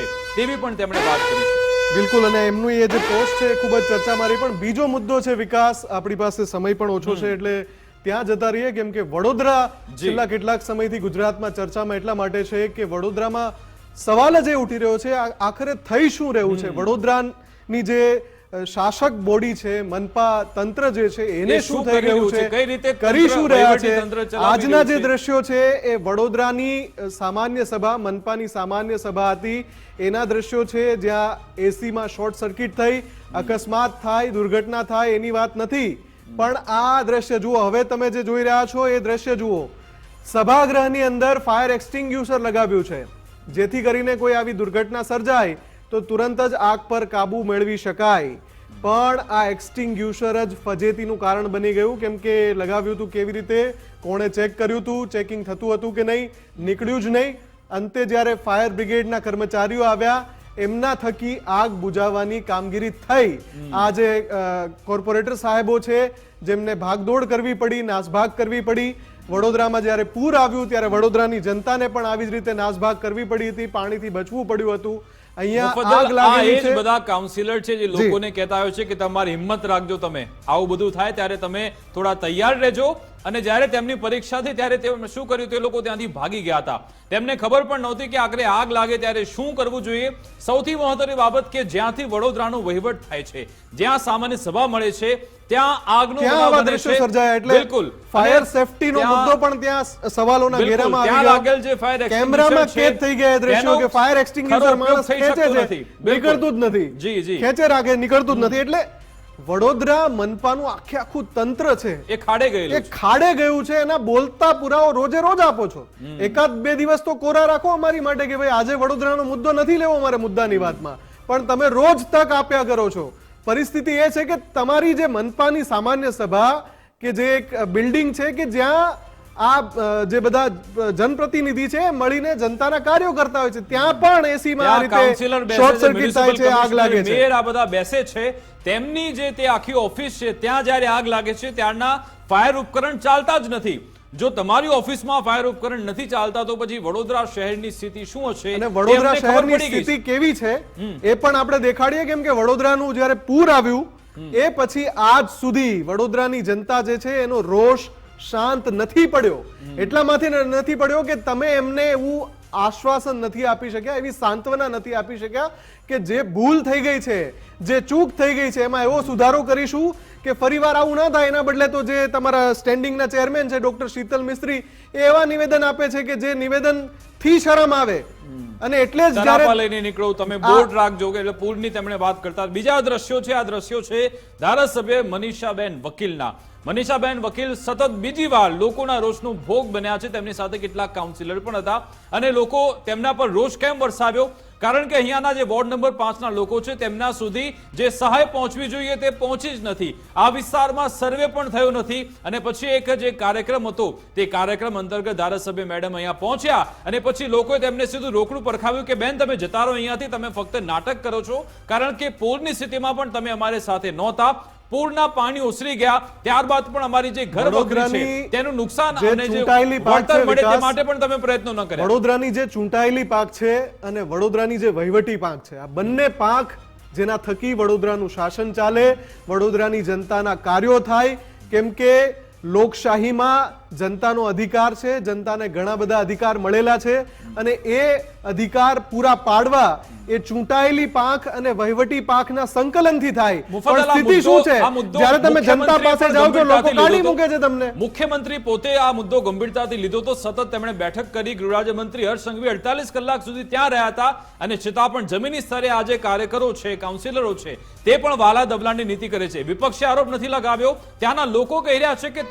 છે તેવી પણ તેમણે વાત કરી છે. બિલકુલ અને એમનું એ જે પોસ્ટ છે એ ખૂબ જ ચર્ચા મારી પણ બીજો મુદ્દો છે વિકાસ. આપણી પાસે સમય પણ ઓછો છે એટલે ત્યાં જતા રહીએ કેમ કે વડોદરા. છેલ્લા કેટલાક સમયથી ગુજરાતમાં ચર્ચામાં એટલા માટે છે કે વડોદરામાં સવાલ જ એ ઉઠી રહ્યો છે આખરે થઈ શું રહ્યું છે? વડોદરાની જે શાસક બોડી છે મનપા તંત્ર જે છે એને શું થઈ રહ્યું છે? કઈ રીતે કરી શું રહ્યા છે? આજના જે? દ્રશ્યો છે એ વડોદરાની સામાન્ય સભા મનપાની સામાન્ય સભા હતી. એના દ્રશ્યો છે જ્યાં એસીમાં શોર્ટ સર્કિટ થઈ અકસ્માત થાય દુર્ઘટના થાય એની વાત નથી. પણ આ દ્રશ્ય જુઓ હવે તમે જે જોઈ રહ્યા છો એ દ્રશ્ય જુઓ. સભાગૃહની અંદર ફાયર એક્સટિંગ્યુશર લગાવ્યું છે. જેથી કરીને કોઈ આવી દુર્ઘટના સર્જાય. તો તુરંત જ આગ પર કાબુ મેળવી શકાય. પણ આ એક્સટિંગ્યુશર જ ફજેતીનું કારણ બની ગયું. કેમ કે લગાવ્યું હતું કેવી રીતે? કોણે ચેક કર્યું હતું? ચેકિંગ થતું હતું કે નહીં? નીકળ્યું જ નહીં. અંતે જ્યારે ફાયર બ્રિગેડના કર્મચારીઓ આવ્યા એમના થકી આગ બુઝાવવાની કામગીરી થઈ. આ જે કોર્પોરેટર સાહેબો છે જેમને ભાગદોડ કરવી પડી નાસભાગ કરવી પડી. વડોદરામાં જ્યારે પૂર આવ્યું ત્યારે વડોદરાની જનતાને પણ આવી જ રીતે નાસભાગ કરવી પડી હતી પાણીથી બચવું પડ્યું હતું. અહીંયા આગ લાગેલી છે. બધા કાઉન્સિલર છે જે લોકોને કહેતા આવ્યો છે કે તમારી હિંમત રાખજો તમે. આવું બધું થાય ત્યારે તમે થોડા તૈયાર રહેજો. અને જ્યારે તેમની પરીક્ષા થઈ ત્યારે તેઓ શું કર્યું? તે લોકો ત્યાંથી ભાગી ગયા હતા. તેમને ખબર પણ નહોતી કે આખરે આગ લાગે ત્યારે શું કરવું જોઈએ. સૌથી મહત્વની બાબત કે જ્યાંથી વડોદરાનો વહીવટ થાય છે. જ્યાં સામાન્ય સભા મળે છે ત્યાં આગનો બનાવ બને છે. એટલે બિલકુલ. ફાયર સેફટીનો મુદ્દો પણ ત્યાં સવાલોના ઘેરામાં લાગેલ કેમેરામાં છે, કેદ થઈ ગયા દ્રશ્યો કે ફાયર ખરો માણસ ખેંચે છે. બિલકુલ. નીકળતું જ નથી. જી, જી. ખેંચે રાખે નીકળતું જ નથી. એટલે વડોદરા મનપાનું આખે આખું તંત્ર છે. એ ખાડે એ ગયેલું છે. ખાડે ગયું છે એના બોલતા પુરાવો રોજે રોજ આપો છો. એકાદ બે દિવસ તો કોરા રાખો અમારી માટે કે ભાઈ આજે વડોદરાનો મુદ્દો નથી લેવો અમારે મુદ્દાની વાતમાં. પણ તમે રોજ તક આપ્યા કરો છો. પરિસ્થિતિ એ છે કે તમારી જે મનપાની સામાન્ય સભા કે જે એક બિલ્ડિંગ છે કે જ્યાં આ જે બધા જનપ્રતિનિધિ છે મળીને જનતાના કાર્યો કરતા હોય છે. ત્યાં પણ એસીમાં આ રીતે શોર્ટ સર્કિટ થાય છે આગ લાગે છે. મેયર આ બધા બેસે છે. તેમની જે તે આખી ઓફિસ છે ત્યાં જ્યારે આગ લાગે છે ત્યારના ફાયર ઉપકરણ ચાલતા જ નથી. જો તમારી ઓફિસમાં ફાયર ઉપકરણ નથી ચાલતા તો પછી વડોદરા શહેરની સ્થિતિ શું હશે? અને વડોદરા શહેરની. સ્થિતિ કેવી છે એ પણ આપણે દેખાડીએ કેમ કે વડોદરાનું જ્યારે પૂર આવ્યું એ પછી આજ સુધી વડોદરાની જનતા જે છે એનો રોષ શાંત નથી પડ્યો. એટલા માંથી નથી પડ્યો કે તમે એમને એવું આશ્વાસન નથી આપી શક્યા એવી સાંત્વના નથી આપી શક્યા કે જે ભૂલ થઈ ગઈ છે જે ચૂક થઈ ગઈ છે એમાં એવો સુધારો કરીશું કે ફરીવાર આવું ના થાય. એના બદલે તો જે તમારા સ્ટેન્ડિંગના ચેરમેન છે ડોક્ટર શીતલ મિસ્ત્રી એ એવા નિવેદન આપે છે કે જે નિવેદનથી શરમ આવે. અને એટલે જ જ્યારે લઈને નીકળો તમે બોર્ડ રાખજો કે એટલે પૂરની તેમણે વાત કરતા. બીજા દ્રશ્યો છે આ દ્રશ્યો છે ધારાસભ્ય મનીષાબેન વકીલના. મનીષાબેન વકીલ સતત બીજી વાર લોકોના રોષનો ભોગ બન્યા છે. તેમની સાથે કેટલાક કાઉન્સિલર પણ હતા અને લોકો તેમના પર રોષ કેમ વરસાવ્યો? કારણ કે અહીંયાના જે વોર્ડ નંબર પાંચના લોકો છે, તેમના સુધી જે સહાય પહોંચવી જોઈએ તે પહોંચી જ નથી. આ વિસ્તારમાં સર્વે પણ થયો નથી અને પછી એક જે કાર્યક્રમ હતો, તે કાર્યક્રમ અંતર્ગત ધારાસભ્ય મેડમ અહીંયા પહોંચ્યા અને પછી લોકોએ તેમને સીધું રોકડું પરખાવ્યું કે, બેન, તમે જતા રહો અહીંયાથી, તમે ફક્ત નાટક કરો છો. કારણ કે પૂરની સ્થિતિમાં પણ તમે અમારી સાથે નહોતા. પૂરના પાણી ઓસરી ગયા. ત્યારબાદ પણ અમારી જે ઘર વખરી છે તેનું નુકસાન અને જે ચૂંટાયેલી પાક વળતર છે, મળે તે માટે પણ તમે પ્રયત્નો ન કર્યા. વડોદરાની જે ચૂંટાયેલી પાક છે અને વડોદરાની જે વહીવટી પાક છે આ બંને પાક જેના થકી વડોદરાનું શાસન ચાલે વડોદરાની જનતાના કાર્યો થાય કેમ કે લોકશાહીમાં જનતાનો અધિકાર છે જનતાને ઘણા બધા અધિકાર મળેલા છે અને એ અધિકાર પૂરા પાડવા એ ચૂંટાયેલી પાંખ અને વહીવટી પાંખના સંકલનથી થાય. પણ આ સ્થિતિ મુદ્દો- શું છે? જ્યારે તમે જનતા પાસે જાઓ છો લોકો ગંભીરતાથી કાઢી લીધો મૂકે તો. છે તમને. મુખ્યમંત્રી પોતે આ મુદ્દો ગંભીરતાથી લીધો તો સતત તેમણે બેઠક કરી. ગૃહરાજ્યમંત્રી હર્ષ સંઘવી અડતાલીસ કલાક સુધી ત્યાં રહ્યા હતા અને છતાં પણ જમીની સ્તરે આજે કાર્યકરો છે કાઉન્સિલરો છે તે પણ વાલા દબલાની નીતિ કરે છે. વિપક્ષે આરોપ નથી લગાવ્યો. ત્યાંના લોકો કહી રહ્યા છે કે